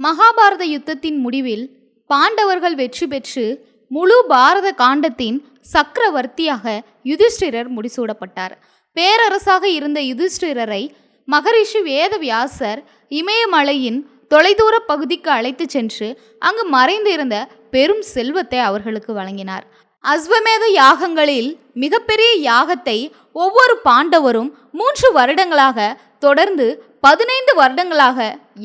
மகாபாரத யுத்தத்தின் முடிவில் பாண்டவர்கள் வெற்றி பெற்று முழு பாரத காண்டத்தின் சக்கரவர்த்தியாக யுதிஷ்டிரர் முடிசூடப்பட்டார். பேரரசாக இருந்த யுதிஷ்டிரரை மகரிஷி வேதவியாசர் இமயமலையின் தொலைதூர பகுதிக்கு அழைத்துச் சென்று அங்கு மறைந்திருந்த பெரும் செல்வத்தை அவர்களுக்கு வழங்கினார். அஸ்வமேத யாகங்களில் மிகப்பெரிய யாகத்தை ஒவ்வொரு பாண்டவரும் மூன்று வருடங்களாக தொடர்ந்து பதினைந்து வருடங்களாக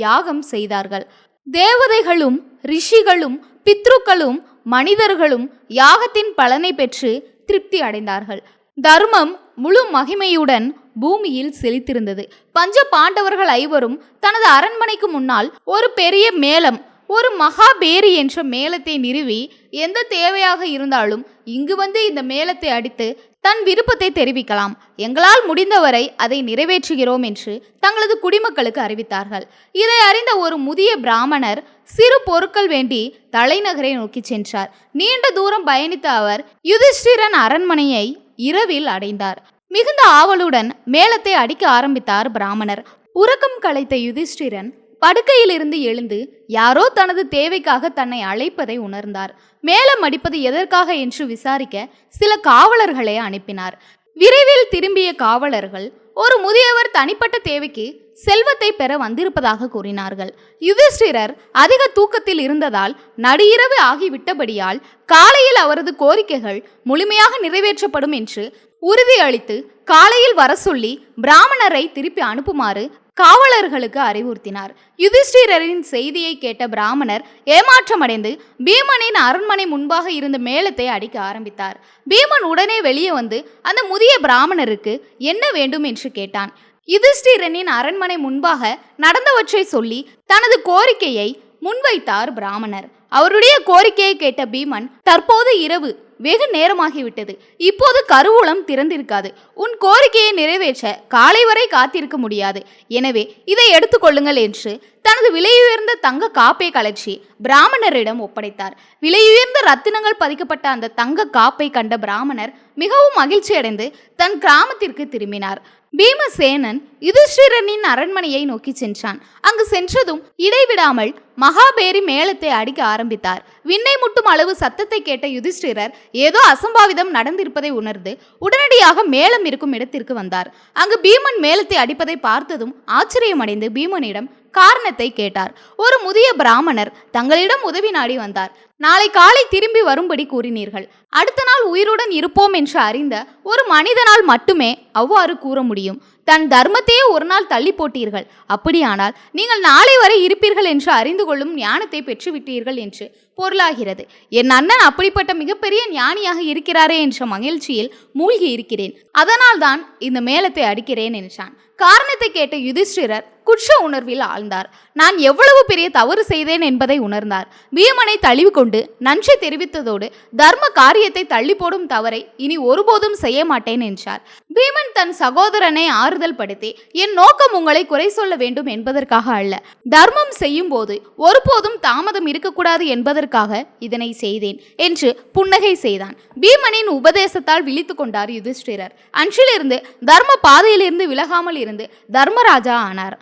யாகம் செய்தார்கள். தேவதைகளும் ரிஷிகளும் பித்ருக்களும் மனிதர்களும் யாகத்தின் பலனை பெற்று திருப்தி அடைந்தார்கள். தர்மம் முழு மகிமையுடன் பூமியில் செழித்திருந்தது. பஞ்ச பாண்டவர்கள் ஐவரும் தனது அரண்மனைக்கு முன்னால் ஒரு பெரிய மேளம் ஒரு மகாபேரி என்ற மேளத்தை நிறுவி எந்த தேவையாக இருந்தாலும் இங்கு வந்து இந்த மேளத்தை அடித்து தன் விருப்பத்தை தெரிவிக்கலாம். எங்களால் முடிந்தவரை அதை நிறைவேற்றுகிறோம் என்று தங்களது குடிமக்களுக்கு அறிவித்தார்கள். இதை அறிந்த ஒரு முதிய பிராமணர் சிறு பொருட்கள் வேண்டி தலைநகரை நோக்கி சென்றார். நீண்ட தூரம் பயணித்த அவர் யுதிஷ்டிரன் அரண்மனையை இரவில் அடைந்தார். மிகுந்த ஆவலுடன் மேளத்தை அடிக்க ஆரம்பித்தார் பிராமணர். உறக்கம் களைத்த யுதிஷ்டிரன் படுக்கையிலிருந்து எழுந்து யாரோ தனது தேவைக்காக தன்னை அழைப்பதை உணர்ந்தார். மேலம் அடிப்பது எதற்காக என்று விசாரிக்க சில காவலர்களை அனுப்பினார். விரைவில் திரும்பிய காவலர்கள் ஒரு முதியவர் தனிப்பட்ட தேவைக்கு செல்வத்தை பெற வந்திருப்பதாக கூறினார்கள். யுதிஷ்டிரர் அதிக தூக்கத்தில் இருந்ததால் நடுஇரவு ஆகிவிட்டபடியால் காலையில் அவரது கோரிக்கைகள் முழுமையாக நிறைவேற்றப்படும் என்று உறுதியளித்து காலையில் வர சொல்லி பிராமணரை திருப்பி அனுப்புமாறு காவலர்களுக்கு அறிவுறுத்தினார். யுதிஷ்டிரரின் செய்தியை கேட்ட பிராமணர் ஏமாற்றமடைந்து பீமனின் அரண்மனை முன்பாக இருந்த மேளத்தை அடிக்க ஆரம்பித்தார். பீமன் உடனே வெளியே வந்து அந்த முதிய பிராமணருக்கு என்ன வேண்டும்? என்று கேட்டான். யுதிஷ்டிரனின் அரண்மனை முன்பாக நடந்தவற்றை சொல்லி தனது கோரிக்கையை முன்வைத்தார் பிராமணர். அவருடைய கோரிக்கையை கேட்ட பீமன் தற்போது இரவு வெகு நேரமாகிவிட்டது. இப்போது கருவூலம் திறந்திருக்காது. உன் கோரிக்கையை நிறைவேற்ற காலை வரை காத்திருக்க முடியாது. எனவே இதை எடுத்துக்கொள்ளுங்கள் என்று தனது விலையுயர்ந்த தங்க காப்பை கலற்றி பிராமணரிடம் ஒப்படைத்தார். விலையுயர்ந்த ரத்தினங்கள் பதிக்கப்பட்ட அந்த தங்க காப்பை கண்ட பிராமணர் மிகவும் மகிழ்ச்சியடைந்து தன் கிராமத்திற்கு திரும்பினார். பீமசேனன் யுதிஷ்டிரனின் அரண்மனையை நோக்கி சென்றான். அங்கு சென்றதும் இடைவிடாமல் மகாபேரி மேளத்தை அடிக்க ஆரம்பித்தார். விண்ணை முட்டும் அளவு சத்தத்தை கேட்ட யுதிஷ்டிரர் ஏதோ அசம்பாவிதம் நடந்திருப்பதை உணர்ந்து உடனடியாக மேளம் இருக்கும் இடத்திற்கு வந்தார். அங்கு பீமன் மேளத்தை அடிப்பதை பார்த்ததும் ஆச்சரியமடைந்து பீமனிடம் காரணத்தை கேட்டார். ஒரு முதிய பிராமணர் தங்களிடம் உதவி நாடி வந்தார். நாளை காலை திரும்பி வரும்படி கூறினீர்கள். அடுத்த நாள் உயிருடன் இருப்போம் என்று அறிந்த ஒரு மனிதனால் மட்டுமே அவ்வாறு கூற முடியும். தன் தர்மத்தையே ஒரு நாள் தள்ளி போட்டீர்கள். அப்படியானால் நீங்கள் நாளை வரை இருப்பீர்கள் என்று அறிந்து கொள்ளும் ஞானத்தை பெற்றுவிட்டீர்கள் என்று பொருளாகிறது. என் அண்ணன் அப்படிப்பட்ட மிகப்பெரிய ஞானியாக இருக்கிறாரே என்ற மகிழ்ச்சியில் மூழ்கி இருக்கிறேன். அதனால்தான் இந்த மேளத்தை அடிக்கிறேன் என்றான். காரணத்தை கேட்ட யுதிஷ்டிரர் குற்ற உணர்வில் ஆழ்ந்தார். நான் எவ்வளவு பெரிய தவறு செய்தேன் என்பதை உணர்ந்தார். பீமனை தழுவி கொண்டு நன்றி தெரிவித்ததோடு தர்ம காரியத்தை தள்ளி போடும் தவறை இனி ஒருபோதும் செய்ய மாட்டேன் என்றார். பீமன் தன் சகோதரனை ஆறுதல் படுத்தி என் நோக்கம் உங்களை குறை சொல்ல வேண்டும் என்பதற்காக அல்ல. தர்மம் செய்யும் போது ஒருபோதும் தாமதம் இருக்கக்கூடாது என்பதற்காக இதனை செய்தேன் என்று புன்னகை செய்தான். பீமனின் உபதேசத்தால் விழித்து கொண்டார் யுதிஷ்டிரர். அன்றிலிருந்து தர்ம பாதையிலிருந்து விலகாமல் இருந்து தர்மராஜா ஆனார்.